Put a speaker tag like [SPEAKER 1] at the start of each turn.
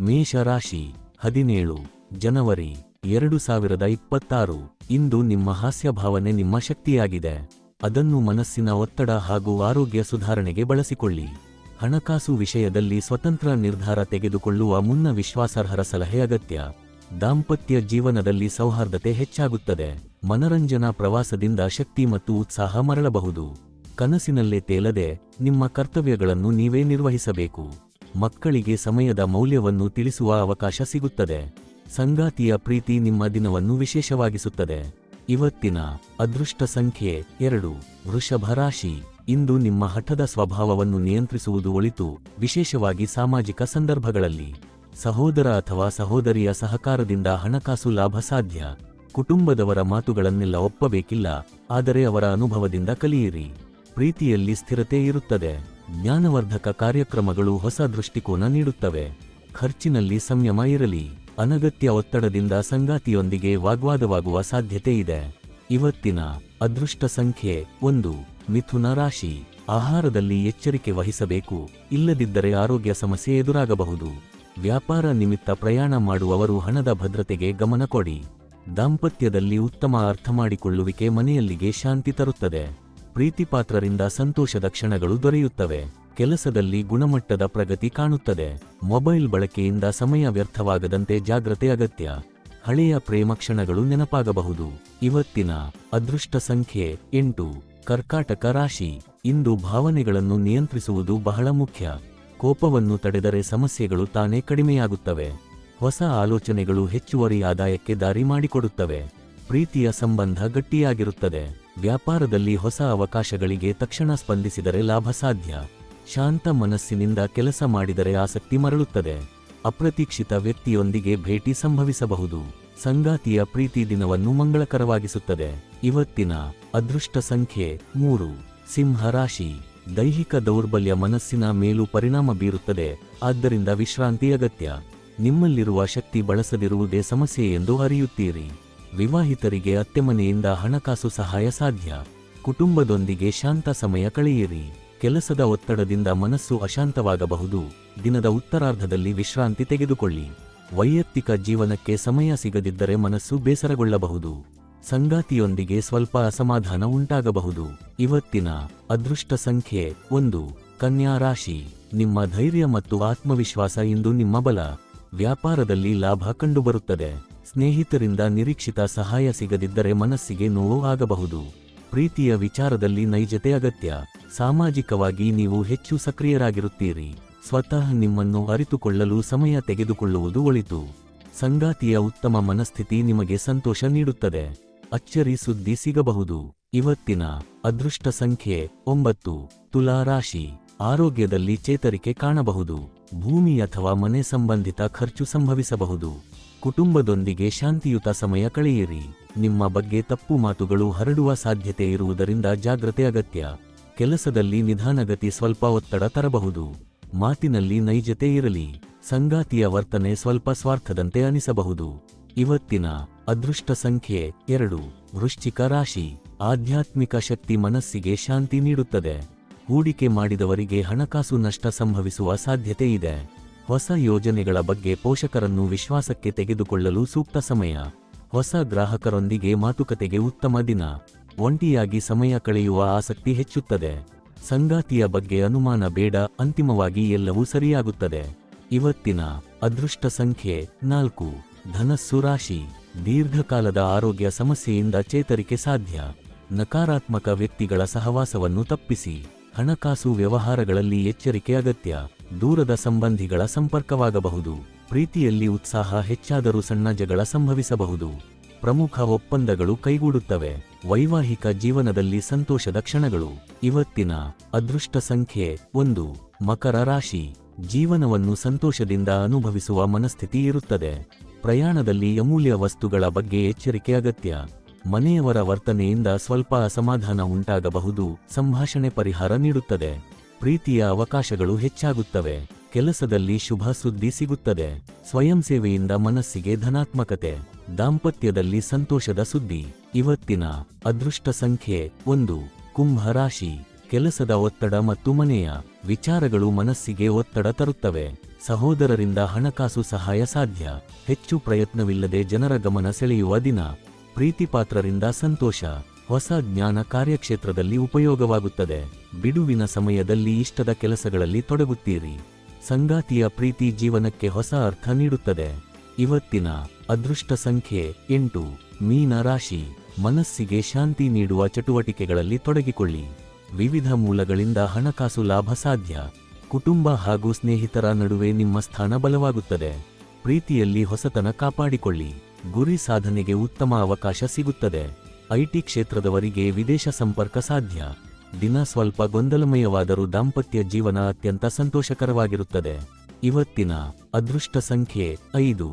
[SPEAKER 1] ಮೇಷರಾಶಿ ಹದಿನೇಳು, ಜನವರಿ ಎರಡು ಸಾವಿರದ ಇಪ್ಪತ್ತಾರು. ಇಂದು ನಿಮ್ಮ ಹಾಸ್ಯ ಭಾವನೆ ನಿಮ್ಮ ಶಕ್ತಿಯಾಗಿದೆ. ಅದನ್ನು ಮನಸ್ಸಿನ ಒತ್ತಡ ಹಾಗೂ ಆರೋಗ್ಯ ಸುಧಾರಣೆಗೆ ಬಳಸಿಕೊಳ್ಳಿ. ಹಣಕಾಸು ವಿಷಯದಲ್ಲಿ ಸ್ವತಂತ್ರ ನಿರ್ಧಾರ ತೆಗೆದುಕೊಳ್ಳುವ ಮುನ್ನ ವಿಶ್ವಾಸಾರ್ಹರ ಸಲಹೆ ಅಗತ್ಯ. ದಾಂಪತ್ಯ ಜೀವನದಲ್ಲಿ ಸೌಹಾರ್ದತೆ ಹೆಚ್ಚಾಗುತ್ತದೆ. ಮನರಂಜನಾ ಪ್ರವಾಸದಿಂದ ಶಕ್ತಿ ಮತ್ತು ಉತ್ಸಾಹ ಮರಳಬಹುದು. ಕನಸಿನಲ್ಲೇ ತೇಲದೆ ನಿಮ್ಮ ಕರ್ತವ್ಯಗಳನ್ನು ನೀವೇ ನಿರ್ವಹಿಸಬೇಕು. ಮಕ್ಕಳಿಗೆ ಸಮಯದ ಮೌಲ್ಯವನ್ನು ತಿಳಿಸುವ ಅವಕಾಶ ಸಿಗುತ್ತದೆ. ಸಂಗಾತಿಯ ಪ್ರೀತಿ ನಿಮ್ಮ ದಿನವನ್ನು ವಿಶೇಷವಾಗಿಸುತ್ತದೆ. ಇವತ್ತಿನ ಅದೃಷ್ಟ ಸಂಖ್ಯೆ ಎರಡು. ವೃಷಭ ರಾಶಿ. ಇಂದು ನಿಮ್ಮ ಹಠದ ಸ್ವಭಾವವನ್ನು ನಿಯಂತ್ರಿಸುವುದು ಒಳಿತು, ವಿಶೇಷವಾಗಿ ಸಾಮಾಜಿಕ ಸಂದರ್ಭಗಳಲ್ಲಿ. ಸಹೋದರ ಅಥವಾ ಸಹೋದರಿಯ ಸಹಕಾರದಿಂದ ಹಣಕಾಸು ಲಾಭ ಸಾಧ್ಯ. ಕುಟುಂಬದವರ ಮಾತುಗಳನ್ನೆಲ್ಲ ಒಪ್ಪಬೇಕಿಲ್ಲ, ಆದರೆ ಅವರ ಅನುಭವದಿಂದ ಕಲಿಯಿರಿ. ಪ್ರೀತಿಯಲ್ಲಿ ಸ್ಥಿರತೆ ಇರುತ್ತದೆ. ಜ್ಞಾನವರ್ಧಕ ಕಾರ್ಯಕ್ರಮಗಳು ಹೊಸ ದೃಷ್ಟಿಕೋನ ನೀಡುತ್ತವೆ. ಖರ್ಚಿನಲ್ಲಿ ಸಂಯಮ ಇರಲಿ. ಅನಗತ್ಯ ಒತ್ತಡದಿಂದ ಸಂಗಾತಿಯೊಂದಿಗೆ ವಾಗ್ವಾದವಾಗುವ ಸಾಧ್ಯತೆ ಇದೆ. ಇವತ್ತಿನ ಅದೃಷ್ಟ ಸಂಖ್ಯೆ ಒಂದು. ಮಿಥುನ ರಾಶಿ. ಆಹಾರದಲ್ಲಿ ಎಚ್ಚರಿಕೆ ವಹಿಸಬೇಕು. ಇಲ್ಲದಿದ್ದರೆ ಆರೋಗ್ಯ ಸಮಸ್ಯೆ ಎದುರಾಗಬಹುದು. ವ್ಯಾಪಾರ ನಿಮಿತ್ತ ಪ್ರಯಾಣ ಮಾಡುವವರು ಹಣದ ಭದ್ರತೆಗೆ ಗಮನ ಕೊಡಿ. ದಾಂಪತ್ಯದಲ್ಲಿ ಉತ್ತಮ ಅರ್ಥಮಾಡಿಕೊಳ್ಳುವಿಕೆ ಮನೆಯಲ್ಲಿಗೆ ಶಾಂತಿ ತರುತ್ತದೆ. ಪ್ರೀತಿಪಾತ್ರರಿಂದ ಸಂತೋಷದ ಕ್ಷಣಗಳು ದೊರೆಯುತ್ತವೆ. ಕೆಲಸದಲ್ಲಿ ಗುಣಮಟ್ಟದ ಪ್ರಗತಿ ಕಾಣುತ್ತದೆ. ಮೊಬೈಲ್ ಬಳಕೆಯಿಂದ ಸಮಯ ವ್ಯರ್ಥವಾಗದಂತೆ ಜಾಗ್ರತೆ ಅಗತ್ಯ. ಹಳೆಯ ಪ್ರೇಮ ಕ್ಷಣಗಳು ನೆನಪಾಗಬಹುದು. ಇವತ್ತಿನ ಅದೃಷ್ಟ ಸಂಖ್ಯೆ ಎಂಟು. ಕರ್ಕಾಟಕ ರಾಶಿ. ಇಂದು ಭಾವನೆಗಳನ್ನು ನಿಯಂತ್ರಿಸುವುದು ಬಹಳ ಮುಖ್ಯ. ಕೋಪವನ್ನು ತಡೆದರೆ ಸಮಸ್ಯೆಗಳು ತಾನೇ ಕಡಿಮೆಯಾಗುತ್ತವೆ. ಹೊಸ ಆಲೋಚನೆಗಳು ಹೆಚ್ಚುವರಿ ಆದಾಯಕ್ಕೆ ದಾರಿ ಮಾಡಿಕೊಡುತ್ತವೆ. ಪ್ರೀತಿಯ ಸಂಬಂಧ ಗಟ್ಟಿಯಾಗಿರುತ್ತದೆ. ವ್ಯಾಪಾರದಲ್ಲಿ ಹೊಸ ಅವಕಾಶಗಳಿಗೆ ತಕ್ಷಣ ಸ್ಪಂದಿಸಿದರೆ ಲಾಭ ಸಾಧ್ಯ. ಶಾಂತ ಮನಸ್ಸಿನಿಂದ ಕೆಲಸ ಮಾಡಿದರೆ ಆಸಕ್ತಿ ಮರಳುತ್ತದೆ. ಅಪ್ರತೀಕ್ಷಿತ ವ್ಯಕ್ತಿಯೊಂದಿಗೆ ಭೇಟಿ ಸಂಭವಿಸಬಹುದು. ಸಂಗಾತಿಯ ಪ್ರೀತಿ ದಿನವನ್ನು ಮಂಗಳಕರವಾಗಿಸುತ್ತದೆ. ಇವತ್ತಿನ ಅದೃಷ್ಟ ಸಂಖ್ಯೆ ಮೂರು. ಸಿಂಹ ರಾಶಿ. ದೈಹಿಕ ದೌರ್ಬಲ್ಯ ಮನಸ್ಸಿನ ಮೇಲೂ ಪರಿಣಾಮ ಬೀರುತ್ತದೆ. ಆದ್ದರಿಂದ ವಿಶ್ರಾಂತಿ ಅಗತ್ಯ. ನಿಮ್ಮಲ್ಲಿರುವ ಶಕ್ತಿ ಬಳಸದಿರುವುದೇ ಸಮಸ್ಯೆ ಎಂದು ಅರಿಯುತ್ತೀರಿ. ವಿವಾಹಿತರಿಗೆ ಅತ್ತೆಮನೆಯಿಂದ ಹಣಕಾಸು ಸಹಾಯ ಸಾಧ್ಯ. ಕುಟುಂಬದೊಂದಿಗೆ ಶಾಂತ ಸಮಯ ಕಳೆಯಿರಿ. ಕೆಲಸದ ಒತ್ತಡದಿಂದ ಮನಸ್ಸು ಅಶಾಂತವಾಗಬಹುದು. ದಿನದ ಉತ್ತರಾರ್ಧದಲ್ಲಿ ವಿಶ್ರಾಂತಿ ತೆಗೆದುಕೊಳ್ಳಿ. ವೈಯಕ್ತಿಕ ಜೀವನಕ್ಕೆ ಸಮಯ ಸಿಗದಿದ್ದರೆ ಮನಸ್ಸು ಬೇಸರಗೊಳ್ಳಬಹುದು. ಸಂಗಾತಿಯೊಂದಿಗೆ ಸ್ವಲ್ಪ ಅಸಮಾಧಾನ ಉಂಟಾಗಬಹುದು. ಇವತ್ತಿನ ಅದೃಷ್ಟ ಸಂಖ್ಯೆ ಒಂದು. ಕನ್ಯಾ ರಾಶಿ. ನಿಮ್ಮ ಧೈರ್ಯ ಮತ್ತು ಆತ್ಮವಿಶ್ವಾಸ ಇಂದು ನಿಮ್ಮ ಬಲ. ವ್ಯಾಪಾರದಲ್ಲಿ ಲಾಭ ಕಂಡುಬರುತ್ತದೆ. ಸ್ನೇಹಿತರಿಂದ ನಿರೀಕ್ಷಿತ ಸಹಾಯ ಸಿಗದಿದ್ದರೆ ಮನಸ್ಸಿಗೆ ನೋವು ಆಗಬಹುದು. ಪ್ರೀತಿಯ ವಿಚಾರದಲ್ಲಿ ನೈಜತೆ ಅಗತ್ಯ. ಸಾಮಾಜಿಕವಾಗಿ ನೀವು ಹೆಚ್ಚು ಸಕ್ರಿಯರಾಗಿರುತ್ತೀರಿ. ಸ್ವತಃ ನಿಮ್ಮನ್ನು ಅರಿತುಕೊಳ್ಳಲು ಸಮಯ ತೆಗೆದುಕೊಳ್ಳುವುದು ಒಳಿತು. ಸಂಗಾತಿಯ ಉತ್ತಮ ಮನಸ್ಥಿತಿ ನಿಮಗೆ ಸಂತೋಷ ನೀಡುತ್ತದೆ. ಅಚ್ಚರಿ ಸುದ್ದಿ ಸಿಗಬಹುದು. ಇವತ್ತಿನ ಅದೃಷ್ಟ ಸಂಖ್ಯೆ ಒಂಬತ್ತು. ತುಲಾ ರಾಶಿ. ಆರೋಗ್ಯದಲ್ಲಿ ಚೇತರಿಕೆ ಕಾಣಬಹುದು. ಭೂಮಿ ಅಥವಾ ಮನೆ ಸಂಬಂಧಿತ ಖರ್ಚು ಸಂಭವಿಸಬಹುದು. ಕುಟುಂಬದೊಂದಿಗೆ ಶಾಂತಿಯುತ ಸಮಯ ಕಳೆಯಿರಿ. ನಿಮ್ಮ ಬಗ್ಗೆ ತಪ್ಪು ಮಾತುಗಳು ಹರಡುವ ಸಾಧ್ಯತೆ ಇರುವುದರಿಂದ ಜಾಗ್ರತೆ ಅಗತ್ಯ. ಕೆಲಸದಲ್ಲಿ ನಿಧಾನಗತಿ ಸ್ವಲ್ಪ ಒತ್ತಡ ತರಬಹುದು. ಮಾತಿನಲ್ಲಿ ನೈಜತೆ ಇರಲಿ. ಸಂಗಾತಿಯ ವರ್ತನೆ ಸ್ವಲ್ಪ ಸ್ವಾರ್ಥದಂತೆ ಅನಿಸಬಹುದು. ಇವತ್ತಿನ ಅದೃಷ್ಟ ಸಂಖ್ಯೆ ಎರಡು. ವೃಶ್ಚಿಕ ರಾಶಿ. ಆಧ್ಯಾತ್ಮಿಕ ಶಕ್ತಿ ಮನಸ್ಸಿಗೆ ಶಾಂತಿ ನೀಡುತ್ತದೆ. ಹೂಡಿಕೆ ಮಾಡಿದವರಿಗೆ ಹಣಕಾಸು ನಷ್ಟ ಸಂಭವಿಸುವ ಸಾಧ್ಯತೆ ಇದೆ. ಹೊಸ ಯೋಜನೆಗಳ ಬಗ್ಗೆ ಪೋಷಕರನ್ನು ವಿಶ್ವಾಸಕ್ಕೆ ತೆಗೆದುಕೊಳ್ಳಲು ಸೂಕ್ತ ಸಮಯ. ಹೊಸ ಗ್ರಾಹಕರೊಂದಿಗೆ ಮಾತುಕತೆಗೆ ಉತ್ತಮ ದಿನ. ಒಂಟಿಯಾಗಿ ಸಮಯ ಕಳೆಯುವ ಆಸಕ್ತಿ ಹೆಚ್ಚುತ್ತದೆ. ಸಂಗಾತಿಯ ಬಗ್ಗೆ ಅನುಮಾನ ಬೇಡ, ಅಂತಿಮವಾಗಿ ಎಲ್ಲವೂ ಸರಿಯಾಗುತ್ತದೆ. ಇವತ್ತಿನ ಅದೃಷ್ಟ ಸಂಖ್ಯೆ ನಾಲ್ಕು. ಧನಸ್ಸು ರಾಶಿ. ದೀರ್ಘಕಾಲದ ಆರೋಗ್ಯ ಸಮಸ್ಯೆಯಿಂದ ಚೇತರಿಕೆ ಸಾಧ್ಯ. ನಕಾರಾತ್ಮಕ ವ್ಯಕ್ತಿಗಳ ಸಹವಾಸವನ್ನು ತಪ್ಪಿಸಿ. ಹಣಕಾಸು ವ್ಯವಹಾರಗಳಲ್ಲಿ ಎಚ್ಚರಿಕೆ ಅಗತ್ಯ. ದೂರದ ಸಂಬಂಧಿಗಳ ಸಂಪರ್ಕವಾಗಬಹುದು. ಪ್ರೀತಿಯಲ್ಲಿ ಉತ್ಸಾಹ ಹೆಚ್ಚಾದರೂ ಸಣ್ಣ ಜಗಳ ಸಂಭವಿಸಬಹುದು. ಪ್ರಮುಖ ಒಪ್ಪಂದಗಳು ಕೈಗೂಡುತ್ತವೆ. ವೈವಾಹಿಕ ಜೀವನದಲ್ಲಿ ಸಂತೋಷದ ಕ್ಷಣಗಳು. ಇವತ್ತಿನ ಅದೃಷ್ಟ ಸಂಖ್ಯೆ ಒಂದು. ಮಕರ ರಾಶಿ. ಜೀವನವನ್ನು ಸಂತೋಷದಿಂದ ಅನುಭವಿಸುವ ಮನಸ್ಥಿತಿ ಇರುತ್ತದೆ. ಪ್ರಯಾಣದಲ್ಲಿ ಅಮೂಲ್ಯ ವಸ್ತುಗಳ ಬಗ್ಗೆ ಎಚ್ಚರಿಕೆ ಅಗತ್ಯ. ಮನೆಯವರ ವರ್ತನೆಯಿಂದ ಸ್ವಲ್ಪ ಅಸಮಾಧಾನ ಉಂಟಾಗಬಹುದು. ಸಂಭಾಷಣೆ ಪರಿಹಾರ ನೀಡುತ್ತದೆ. ಪ್ರೀತಿಯ ಅವಕಾಶಗಳು ಹೆಚ್ಚಾಗುತ್ತವೆ. ಕೆಲಸದಲ್ಲಿ ಶುಭ ಸುದ್ದಿ ಸಿಗುತ್ತದೆ. ಸ್ವಯಂ ಸೇವೆಯಿಂದ ಮನಸ್ಸಿಗೆ ಧನಾತ್ಮಕತೆ. ದಾಂಪತ್ಯದಲ್ಲಿ ಸಂತೋಷದ ಸುದ್ದಿ. ಇವತ್ತಿನ ಅದೃಷ್ಟ ಸಂಖ್ಯೆ ಒಂದು. ಕುಂಭ ರಾಶಿ. ಕೆಲಸದ ಒತ್ತಡ ಮತ್ತು ಮನೆಯ ವಿಚಾರಗಳು ಮನಸ್ಸಿಗೆ ಒತ್ತಡ ತರುತ್ತವೆ. ಸಹೋದರರಿಂದ ಹಣಕಾಸು ಸಹಾಯ ಸಾಧ್ಯ. ಹೆಚ್ಚು ಪ್ರಯತ್ನವಿಲ್ಲದೆ ಜನರ ಗಮನ ಸೆಳೆಯುವ ದಿನ. ಪ್ರೀತಿಪಾತ್ರರಿಂದ ಸಂತೋಷ. ಹೊಸ ಜ್ಞಾನ ಕಾರ್ಯಕ್ಷೇತ್ರದಲ್ಲಿ ಉಪಯೋಗವಾಗುತ್ತದೆ. ಬಿಡುವಿನ ಸಮಯದಲ್ಲಿ ಇಷ್ಟದ ಕೆಲಸಗಳಲ್ಲಿ ತೊಡಗುತ್ತೀರಿ. ಸಂಗಾತಿಯ ಪ್ರೀತಿ ಜೀವನಕ್ಕೆ ಹೊಸ ಅರ್ಥ ನೀಡುತ್ತದೆ. ಇವತ್ತಿನ ಅದೃಷ್ಟ ಸಂಖ್ಯೆ ಎಂಟು. ಮೀನ ರಾಶಿ. ಮನಸ್ಸಿಗೆ ಶಾಂತಿ ನೀಡುವ ಚಟುವಟಿಕೆಗಳಲ್ಲಿ ತೊಡಗಿಕೊಳ್ಳಿ. ವಿವಿಧ ಮೂಲಗಳಿಂದ ಹಣಕಾಸು ಲಾಭ ಸಾಧ್ಯ. ಕುಟುಂಬ ಹಾಗೂ ಸ್ನೇಹಿತರ ನಡುವೆ ನಿಮ್ಮ ಸ್ಥಾನ ಬಲವಾಗುತ್ತದೆ. ಪ್ರೀತಿಯಲ್ಲಿ ಹೊಸತನ ಕಾಪಾಡಿಕೊಳ್ಳಿ. ಗುರಿ ಸಾಧನೆಗೆ ಉತ್ತಮ ಅವಕಾಶ ಸಿಗುತ್ತದೆ. ಐಟಿ ಕ್ಷೇತ್ರದವರಿಗೆ ವಿದೇಶ ಸಂಪರ್ಕ ಸಾಧ್ಯ. ದಿನ ಸ್ವಲ್ಪ ಗೊಂದಲಮಯವಾದರೂ ದಾಂಪತ್ಯ ಜೀವನ ಅತ್ಯಂತ ಸಂತೋಷಕರವಾಗಿರುತ್ತದೆ. ಇವತ್ತಿನ ಅದೃಷ್ಟ ಸಂಖ್ಯೆ ಐದು.